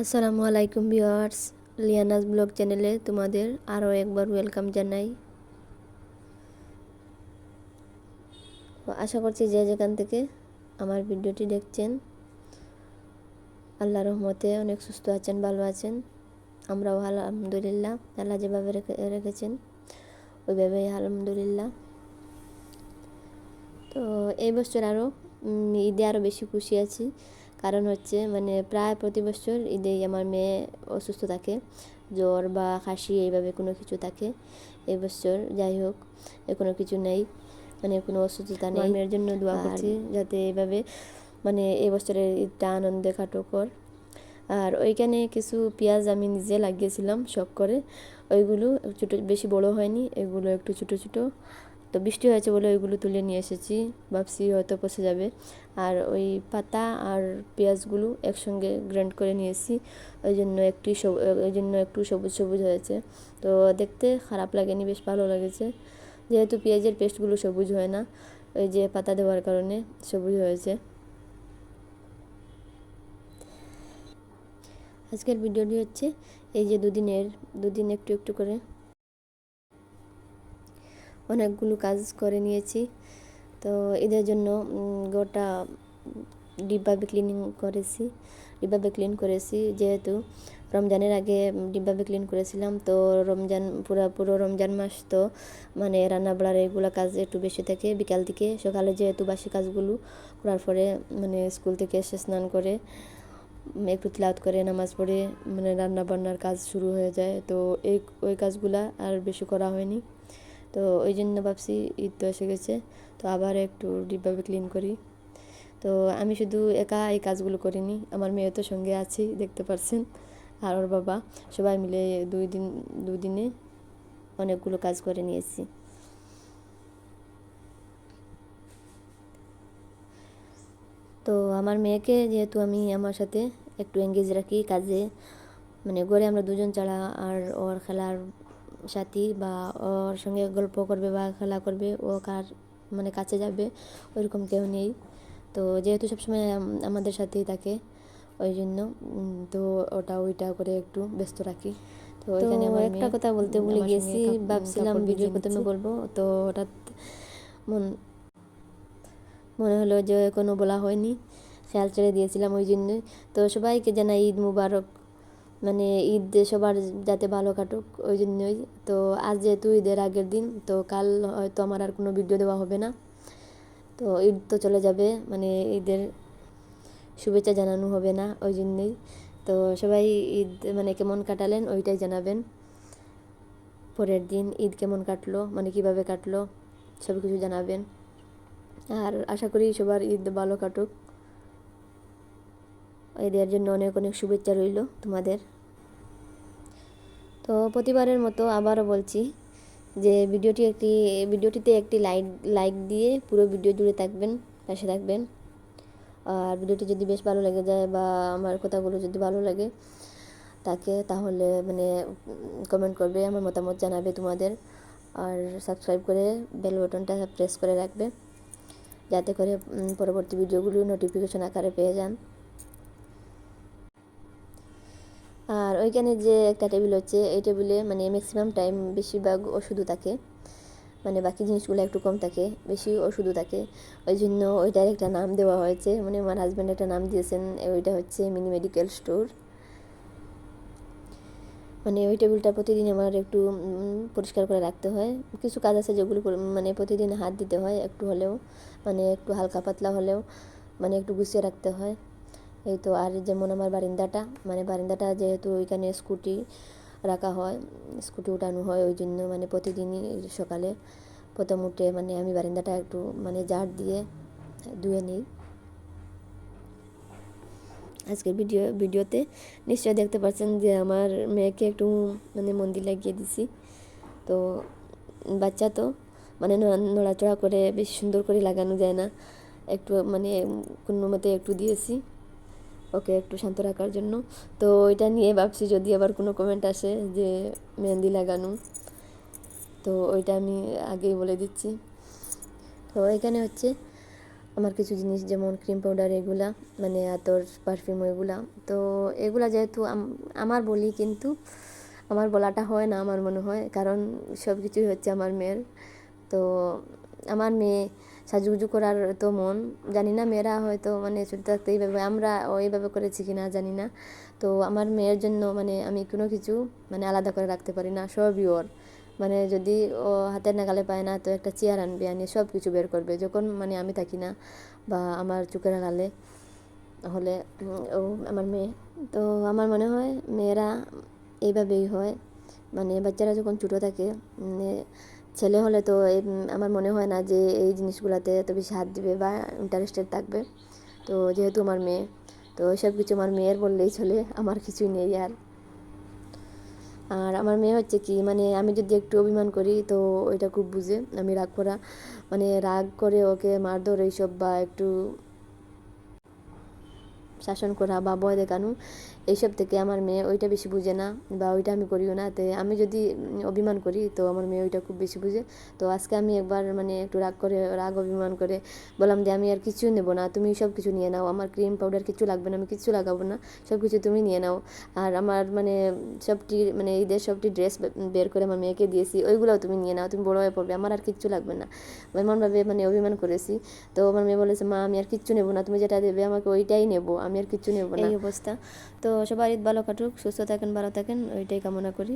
আসসালামু আলাইকুম viewers, লিয়ানাস blog চ্যানেলে তোমাদের আরও একবার ওয়েলকাম জানাই। আশা করছি যে যেখান থেকে আমার ভিডিওটি দেখছেন আল্লাহ রহমতে অনেক সুস্থ আছেন, ভালো আছেন। আমরাও আলহামদুলিল্লাহ আল্লাহ যেভাবে রেখে, রেখেছেন, ওইভাবেই আলহামদুলিল্লাহ। তো এই বছর আরও ঈদে আরও বেশি খুশি আছি। কারণ হচ্ছে মানে প্রায় প্রতি বছর ঈদেই আমার মেয়ে অসুস্থ থাকে জ্বর বা কাশি এইভাবে কোনো কিছু থাকে এবছর যাই হোক কোনো কিছু নেই মানে কোনো অসুস্থতা নেই। মেয়ের জন্য দোয়া করছি যাতে এইভাবে মানে এবছরের ঈদটা আনন্দে কাটকর আর ওইখানে কিছু পেঁয়াজ আমি নিজে লাগিয়েছিলাম শখ করে ওইগুলো ছোটো বেশি বড় হয়নি এগুলো একটু ছোটো ছোটো। তো বৃষ্টি হয়েছে বলে ওইগুলো তুলে নিয়ে এসেছি। ভাবছি হয়তো পচে যাবে। আর ওই পাতা আর পেঁয়াজগুলো একসঙ্গে গ্রাইন্ড করে নিয়েছি। ওই জন্য একটু ওই জন্য একটু সবুজ সবুজ হয়েছে। তো দেখতে খারাপ লাগেনি, বেশ ভালো লেগেছে। যেহেতু পেঁয়াজের পেস্টগুলো সবুজ হয় না, ওই যে পাতা দেওয়ার কারণে সবুজ হয়েছে। আজকের ভিডিওটি হচ্ছে এই যে দুদিনের, দুদিন একটু একটু করে অনেকগুলো কাজ করে নিয়েছি। তো এদের জন্য গোটা ডিব্বাবে ক্লিনিং করেছি ডিব্বাবে ক্লিন করেছি। যেহেতু রমজানের আগে ডিব্বাবে ক্লিন করেছিলাম, তো রমজান, পুরো পুরো রমজান মাস তো মানে রান্না বাড়ার এগুলো কাজ একটু বেশি থাকে। বিকাল থেকে সকালে যেহেতু বাসি কাজগুলো করার পরে মানে স্কুল থেকে এসে স্নান করে একটু তিলাওত করে, নামাজ পড়ে মানে রান্না বান্নার কাজ শুরু হয়ে যায়। তো এই, ওই কাজগুলা আর বেশি করা হয়নি। তো ওই জন্য ভাবছি ঈদ তো এসে গেছে। তো আবার একটু ডিপভাবে ক্লিন করি। তো আমি শুধু একা এই কাজগুলো করিনি, আমার মেয়ে তো সঙ্গে আছেই দেখতে পারছেন। আর ওর বাবা, সবাই মিলে দুই দিন, দুই দিনে অনেকগুলো কাজ করে নিয়েছি। তো আমার মেয়েকে যেহেতু আমি আমার সাথে একটু এঙ্গেজ রাখি কাজে মানে ঘরে আমরা দুজন ছাড়া আর ওর খেলার সাথী বা ওর সঙ্গে গল্প করবে বা খেলা করবে ও কার মানে কাছে যাবে ওইরকম কেউ নেই। তো যেহেতু সবসময় আমাদের সাথেই থাকে ওই জন্য তো ওটা ওইটা করে একটু ব্যস্ত রাখি। তো এখানে আমার একটা কথা বলতে ভুলে গিয়েছি ভাবছিলাম ভিডিও প্রথমে বলব। তো হঠাৎ মন মনে হলো যে কোনো বলা হয়নি খেয়াল ছেড়ে দিয়েছিলাম ওই জন্যই তো সবাইকে জানাই ঈদ মুবারক। মানে ঈদ সবার যাতে ভালো কাটুক ওই জন্যই তো আজ যেহেতু ঈদের আগের দিন, তো কাল হয়তো আমার আর কোনো ভিডিও দেওয়া হবে না। তো ঈদ তো চলে যাবে মানে ঈদের শুভেচ্ছা জানানো হবে না ওই জন্যই তো সবাই ঈদ মানে কেমন কাটালেন, ওইটাই জানাবেন। পরের দিন ঈদ কেমন কাটলো মানে কীভাবে কাটলো সব কিছু জানাবেন। আর আশা করি সবার ঈদ ভালো কাটুক। এদের জন্য অনেক অনেক শুভেচ্ছা রইল তোমাদের। তো প্রতিবারের মতো আবারও বলছি যে ভিডিওটি একটি, ভিডিওটিতে একটি লাইক লাইক দিয়ে পুরো ভিডিও জুড়ে থাকবেন, পাশে থাকবেন। আর ভিডিওটি যদি বেশ ভালো লেগে যায় বা আমার কথাগুলো যদি ভালো লাগে তাকে তাহলে মানে কমেন্ট করবে, আমার মতামত জানাবে তোমাদের। আর সাবস্ক্রাইব করে বেল বাটনটা প্রেস করে রাখবে, যাতে করে পরবর্তী ভিডিওগুলো নোটিফিকেশন আকারে পেয়ে যান। আর ওইখানে যে একটা টেবিল হচ্ছে, এই টেবিলে মানে ম্যাক্সিমাম টাইম বেশিরভাগ ওষুধও থাকে। মানে বাকি জিনিসগুলো একটু কম থাকে, বেশি ওষুধও থাকে। ওই জন্য ওইটার একটা নাম দেওয়া হয়েছে। মানে আমার হাজব্যান্ড একটা নাম দিয়েছেন, ওইটা হচ্ছে মিনি মেডিকেল স্টোর মানে ওই টেবিলটা প্রতিদিন আমার একটু পরিষ্কার করে রাখতে হয়। কিছু কাজ আছে যেগুলো মানে প্রতিদিন হাত দিতে হয় একটু হলেও। মানে একটু হালকা পাতলা হলেও মানে একটু গুছিয়ে রাখতে হয়। এই তো, আর যেমন আমার বারিন্দাটা মানে বারিন্দাটা যেহেতু ওইখানে স্কুটি রাখা হয়, স্কুটি উঠানো হয় ওই জন্য মানে প্রতিদিনই সকালে প্রথম উঠে মানে আমি বারিন্দাটা একটু মানে জার দিয়ে ধুয়ে নিই। আজকের ভিডিও, ভিডিওতে নিশ্চয় দেখতে পাচ্ছেন যে আমার মেয়েকে একটু মানে মন্দির লাগিয়ে দিছি। তো বাচ্চা তো মানে নড়াচড়া করে বেশ সুন্দর করে লাগানো যায় না। একটু মানে কোনো মতে একটু দিয়েছি। ওকে একটু শান্ত রাখার জন্য। তো ওইটা নিয়ে ভাবছি যদি আবার কোনো কমেন্ট আসে যে মেহেন্দি লাগানো, তো ওইটা আমি আগেই বলে দিচ্ছি। তো এখানে হচ্ছে আমার কিছু জিনিস যেমন ক্রিম পাউডার এগুলা মানে আতর পারফিউম এগুলা। তো এগুলা যেহেতু আমার বলি কিন্তু আমার বলাটা হয় না আমার মনে হয়, কারণ সব কিছুই হচ্ছে আমার মেয়ের। তো আমার মেয়ে সাজুগুজু করার তো মন। জানি না মেয়েরা হয়তো মানে ছোটো থাকতে এইভাবে আমরা এইভাবে করেছি কি না জানি না। তো আমার মেয়ের জন্য মানে আমি কোনো কিছু মানে আলাদা করে রাখতে পারি না, সবই ওর। মানে যদি ও হাতের নাগালে পায় না তো একটা চেয়ার আনবে, আনি সব কিছু বের করবে। যখন মানে আমি থাকি না বা আমার চোখের আড়ালে হলে ও আমার মেয়ে। তো আমার মনে হয় মেয়েরা এইভাবেই হয়। মানে বাচ্চারা যখন ছোটো থাকে মানে ছেলে হলে তো আমার মনে হয় না যে এই জিনিসগুলোতে এত বেশি হাত দিবে বা ইন্টারেস্টেড থাকবে। তো যেহেতু আমার মেয়ে, তো সব কিছু আমার মেয়ের বললেই চলে, আমার কিছুই নেই আর। আর আমার মেয়ে হচ্ছে কি মানে আমি যদি একটু অভিমান করি, তো ওইটা খুব বুঝে। আমি রাগ করা মানে রাগ করে ওকে মারধর এইসব বা একটু শাসন করা বা ভয় দেখানো, এইসব থেকে আমার মেয়ে ওইটা বেশি বুঝে না বা ওইটা আমি করিও না। তো আমি যদি অভিমান করি তো আমার মেয়ে ওইটা খুব বেশি বুঝে। তো আজকে আমি একবার মানে একটু রাগ করে, রাগ অভিমান করে বললাম যে, আমি আর কিছু নেব না, তুমি সব কিছু নিয়ে নাও। আমার ক্রিম পাউডার কিছু লাগবে না, আমি কিছু লাগাবো না, সব কিছু তুমি নিয়ে নাও। আর আমার মানে সবটি মানে ঈদের সবটি ড্রেস বের করে আমার মেয়েকে দিয়েছি, ওইগুলোও তুমি নিয়ে নাও, তুমি বড় হয়ে পড়বে, আমার আর কিচ্ছু লাগবে না। এমনভাবে মানে অভিমান করেছি। তো আমার মেয়ে বলেছে, মা, আমি আর কিচ্ছু নেব না, তুমি যেটা দেবে আমাকে ওইটাই নেব। আমি আর কিছু নেব না। এই অবস্থা। তো সবার ঈদ ভালো কাটুক, সুস্থ থাকেন, ভালো থাকেন, ওইটাই কামনা করি।